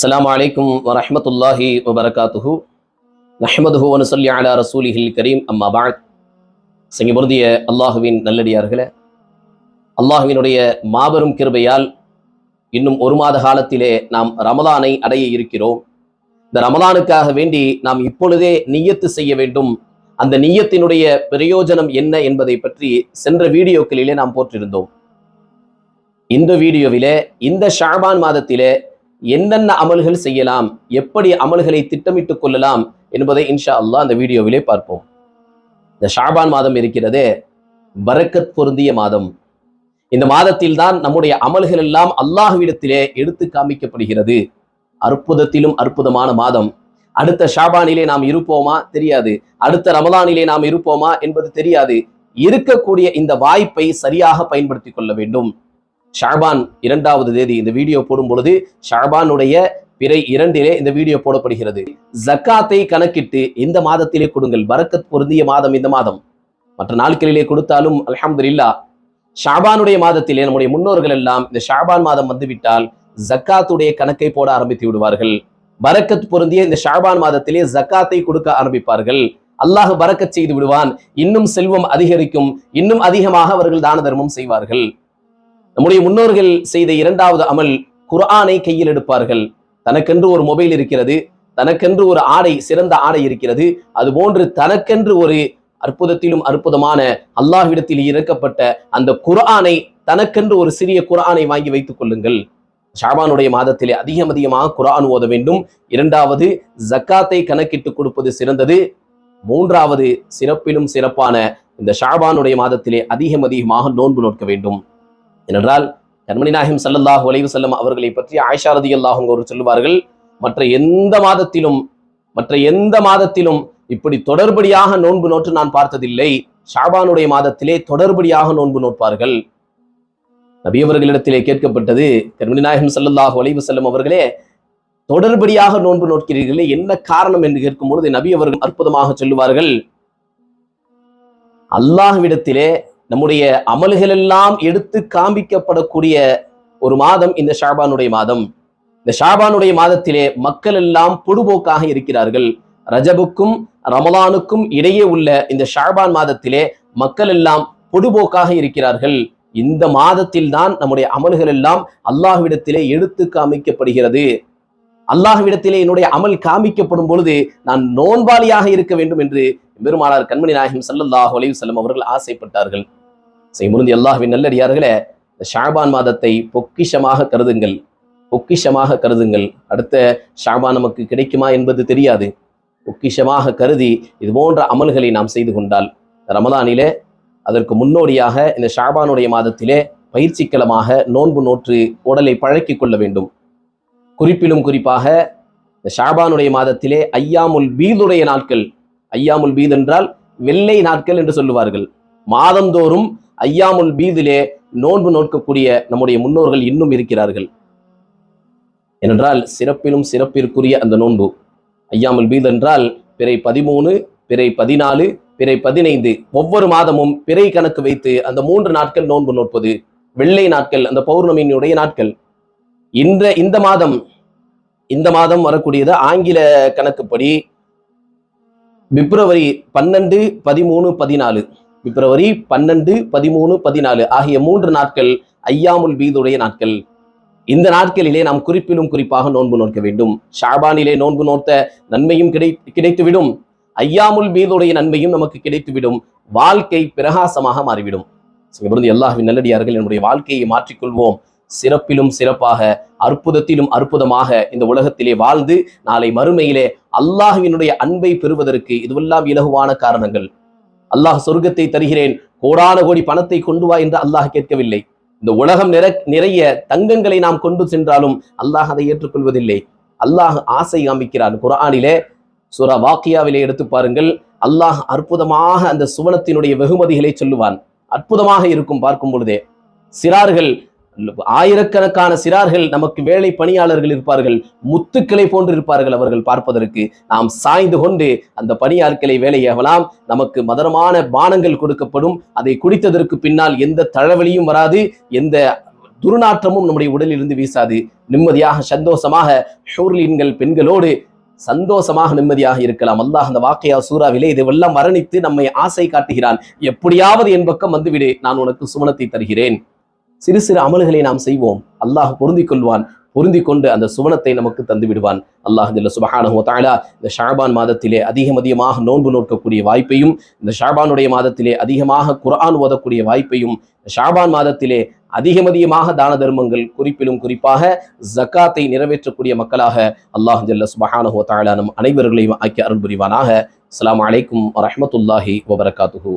السلام عليكم ورحمة الله وبركاته நஹ்மதுஹு வனுசல்லி அலா ரசூலிஹில் கரீம் அம்மா பாத் பொருந்திய அல்லாஹுவின் நல்லடியார்களே அல்லாஹுவினுடைய மாபெரும் கிருபையால் இன்னும் ஒரு மாத காலத்திலே நாம் ரமலானை அடைய இருக்கிறோம் இந்த ரமலானுக்காக வேண்டி நாம் இப்பொழுதே நியத்து செய்ய வேண்டும் அந்த நியத்தினுடைய பிரயோஜனம் என்ன என்பதை பற்றி சென்ற வீடியோக்களிலே நாம் போற்றிருந்தோம் இந்த வீடியோவிலே இந்த ஷாபான் மாதத்திலே என்னென்ன அமல்கள் செய்யலாம் எப்படி அமல்களை திட்டமிட்டுக் கொள்ளலாம் என்பதை இன்ஷா அல்லாஹ் அந்த வீடியோவிலே பார்ப்போம். இந்த ஷாபான் மாதம் இருக்கிறதே பரக்கத் பொருந்திய மாதம். இந்த மாதத்தில் தான் நம்முடைய அமல்கள் எல்லாம் அல்லாஹ்விடத்திலே எடுத்து காமிக்கப்படுகிறது. அற்புதத்திலும் அற்புதமான மாதம். அடுத்த ஷாபானிலே நாம் இருப்போமா? தெரியாது. அடுத்த ரமலானிலே நாம் இருப்போமா என்பது தெரியாது. இருக்கக்கூடிய இந்த வாய்ப்பை சரியாக பயன்படுத்திக் கொள்ள வேண்டும். ஷாபான் இரண்டாவது தேதி இந்த வீடியோ போடும் பொழுது ஷாபானுடைய பிறை இரண்டிலே இந்த வீடியோ போடப்படுகிறது. ஜக்காத்தை கணக்கிட்டு இந்த மாதத்திலே கொடுங்கள். வரக்கத் பொருந்திய மாதம் இந்த மாதம். மற்ற நாட்களிலே கொடுத்தாலும் அல்ஹம்துலில்லா. ஷாபானுடைய மாதத்திலே நம்முடைய முன்னோர்கள் எல்லாம் இந்த ஷாபான் மாதம் வந்துவிட்டால் ஜக்காத்துடைய கணக்கை போட ஆரம்பித்து விடுவார்கள். பரக்கத் பொருந்திய இந்த ஷாபான் மாதத்திலே ஜக்காத்தை கொடுக்க ஆரம்பிப்பார்கள். அல்லாஹ் பரக்கத் செய்து விடுவான். இன்னும் செல்வம் அதிகரிக்கும். இன்னும் அதிகமாக அவர்கள் தான தர்மம் செய்வார்கள். நம்முடைய முன்னோர்கள் செய்த இரண்டாவது அமல் குர்ஆனை கையில் எடுப்பார்கள். தனக்கென்று ஒரு மொபைல் இருக்கிறது தனக்கென்று ஒரு ஆடை சிறந்த ஆடை இருக்கிறது அதுபோன்று தனக்கென்று ஒரு அற்புதத்திலும் அற்புதமான அல்லாஹ்விடத்தில் இறக்கப்பட்ட அந்த குர்ஆனை தனக்கென்று ஒரு சிறிய குர்ஆனை வாங்கி வைத்துக் கொள்ளுங்கள். ஷாபானுடைய மாதத்திலே அதிகம் அதிகமாக குர்ஆன் ஓத வேண்டும். இரண்டாவது ஜக்காத்தை கணக்கிட்டு கொடுப்பது சிறந்தது. மூன்றாவது சிறப்பிலும் சிறப்பான இந்த ஷாபானுடைய மாதத்திலே அதிகம் அதிகமாக நோன்பு நோக்க வேண்டும். ஏனென்றால் கண்மணி நாயகம் சல்லல்லாஹு அலைவு செல்லம் அவர்களை பற்றி ஆயிஷா ரதி அல்லாஹுங்க ஒரு சொல்லுவார்கள் மற்ற எந்த மாதத்திலும் மற்ற எந்த மாதத்திலும் இப்படி தொடர்படியாக நோன்பு நோற்று நான் பார்த்ததில்லை. ஷாபானுடைய மாதத்திலே தொடர்படியாக நோன்பு நோட்பார்கள் நபியவர்களிடத்திலே கேட்கப்பட்டது கண்மணி நாயகம் சல்லல்லாஹு அலைவு செல்லும் அவர்களே தொடர்படியாக நோன்பு நோட்கிறீர்களே என்ன காரணம் என்று கேட்கும் பொழுது நபி அவர்கள் அற்புதமாக சொல்லுவார்கள் அல்லாஹ்விடத்திலே நம்முடைய அமல்கள் எல்லாம் எடுத்து காண்பிக்கப்படக்கூடிய ஒரு மாதம் இந்த ஷாபானுடைய மாதம். இந்த ஷாபானுடைய மாதத்திலே மக்கள் எல்லாம் பொடுபோக்காக இருக்கிறார்கள். ரஜபுக்கும் ரமலானுக்கும் இடையே உள்ள இந்த ஷாபான் மாதத்திலே மக்கள் எல்லாம் பொடுபோக்காக இருக்கிறார்கள். இந்த மாதத்தில் தான் நம்முடைய அமல்கள் எல்லாம் அல்லாஹ்விடத்திலே எடுத்து காமிக்கப்படுகிறது அல்லாஹ்விடத்திலே என்னுடைய அமல் காமிக்கப்படும் பொழுது நான் நோன்பாளியாக இருக்க வேண்டும் என்று பெருமானார் கண்மணி நாயகம் சல்லல்லாஹு அலைஹி வஸல்லம் அவர்கள் ஆசைப்பட்டார்கள். செய்முருந்தி அல்லாஹ்வின் நல்லடியார்களே இந்த ஷாபான் மாதத்தை பொக்கிஷமாக கருதுங்கள். பொக்கிஷமாக கருதுங்கள். அடுத்த ஷாபான் நமக்கு கிடைக்குமா என்பது தெரியாது. பொக்கிஷமாக கருதி இது போன்ற அமல்களை நாம் செய்து கொண்டால் ரமதானிலே அதற்கு முன்னோடியாக இந்த ஷாபானுடைய மாதத்திலே பயிற்சிக்களமாக நோன்பு நோற்று உடலை பழக்கி கொள்ள வேண்டும். குறிப்பிலும் குறிப்பாக இந்த ஷாபானுடைய மாதத்திலே ஐயாமுல் பீதுடைய நாட்கள். ஐயாமுல் பீத் என்றால் வெள்ளை நாட்கள் என்று சொல்லுவார்கள். மாதந்தோறும் ஐயாமுல் பீதிலே நோன்பு நோக்கக்கூடிய நம்முடைய முன்னோர்கள் இன்னும் இருக்கிறார்கள். ஏனென்றால் சிறப்பிலும் சிறப்பிற்குரிய அந்த நோன்பு. ஐயாமுல் பீத் என்றால் பிறை பதிமூணு பிறை பதினாலு பிறை பதினைந்து. ஒவ்வொரு மாதமும் பிறை கணக்கு வைத்து அந்த மூன்று நாட்கள் நோன்பு நோட்பது வெள்ளை நாட்கள் அந்த பௌர்ணமியினுடைய நாட்கள். இந்த இந்த மாதம் இந்த மாதம் வரக்கூடியது ஆங்கில கணக்குப்படி பிப்ரவரி பன்னெண்டு பதிமூணு பதினாலு. பிப்ரவரி பன்னெண்டு பதிமூணு பதினாலு ஆகிய மூன்று நாட்கள் ஐயாமுல் பீதுடைய நாட்கள். இந்த நாட்களிலே நாம் குறிப்பிலும் குறிப்பாக நோன்பு நோக்க வேண்டும். ஷாபானிலே நோன்பு நோத்த நன்மையும் கிடை கிடைத்துவிடும். ஐயாமுல் பீதுடைய நன்மையும் நமக்கு கிடைத்துவிடும். வாழ்க்கை பிரகாசமாக மாறிவிடும். சிவபுரந்தி எல்லாவின் நல்லடியார்கள் என்னுடைய வாழ்க்கையை மாற்றிக்கொள்வோம். சிறப்பிலும் சிறப்பாக அற்புதத்திலும் அற்புதமாக இந்த உலகத்திலே வாழ்ந்து நாளை மறுமையிலே அல்லாஹுவினுடைய அன்பை பெறுவதற்கு இதுவெல்லாம் இலகுவான காரணங்கள். அல்லாஹ் சொர்க்கத்தை தருகிறேன். கோடான கோடி பணத்தை கொண்டு வா என்று அல்லாஹ் கேட்கவில்லை. இந்த உலகம் நிற நிறைய தங்கங்களை நாம் கொண்டு சென்றாலும் அல்லாஹ் அதை ஏற்றுக்கொள்வதில்லை. அல்லாஹ் ஆசை காமிக்கிறான். குரானிலே சுரா வாக்கியாவிலே எடுத்து பாருங்கள். அல்லாஹ் அற்புதமாக அந்த சுவனத்தினுடைய வெகுமதிகளை சொல்லுவான். அற்புதமாக இருக்கும் பார்க்கும் பொழுதே. சிறார்கள் ஆயிரக்கணக்கான சிறார்கள் நமக்கு வேலை பணியாளர்கள் இருப்பார்கள் முத்துக்களை போன்று இருப்பார்கள் அவர்கள் பார்ப்பதற்கு. நாம் சாய்ந்து கொண்டு அந்த பணியாட்களை வேலையாகலாம் நமக்கு மதரமான பானங்கள் கொடுக்கப்படும். அதை குடித்ததற்கு பின்னால் எந்த தழவலியும் வராது. எந்த துர்நாற்றமும் நம்முடைய உடலில் இருந்து வீசாது. நிம்மதியாக சந்தோஷமாக ஷூர்லீன்கள் பெண்களோடு சந்தோஷமாக நிம்மதியாக இருக்கலாம். அல்லாஹ் அந்த வாக்கையா சூறாவிலே இதுவெல்லாம் வர்ணித்து நம்மை ஆசை காட்டுகிறான். எப்படியாவது என் பக்கம் வந்துவிடு. நான் உனக்கு சுமணத்தை தருகிறேன். சிறு சிறு அமல்களை நாம் செய்வோம். அல்லாஹ் பொருந்திக் கொள்வான். பொருந்தி கொண்டு அந்த சுவனத்தை நமக்கு தந்து விடுவான். அல்லாஹ் ஜல்ல சுபஹானஹு இந்த ஷாபான் மாதத்திலே அதிகம் அதிகமாக நோன்பு நோக்கக்கூடிய வாய்ப்பையும் இந்த ஷாபானுடைய மாதத்திலே அதிகமாக குரான் ஓதக்கூடிய வாய்ப்பையும் ஷாபான் மாதத்திலே அதிகம் அதிகமாக தான தர்மங்கள் குறிப்பிலும் குறிப்பாக ஜக்காத்தை நிறைவேற்றக்கூடிய மக்களாக அல்லாஹ் ஜல்ல சுபஹானஹு வ நம் அனைவர்களையும் ஆக்கி அருள் புரிவானாக. அஸ்லாம் அலைக்கும் வரமத்துல்லாஹி வபரகாத்துஹூ.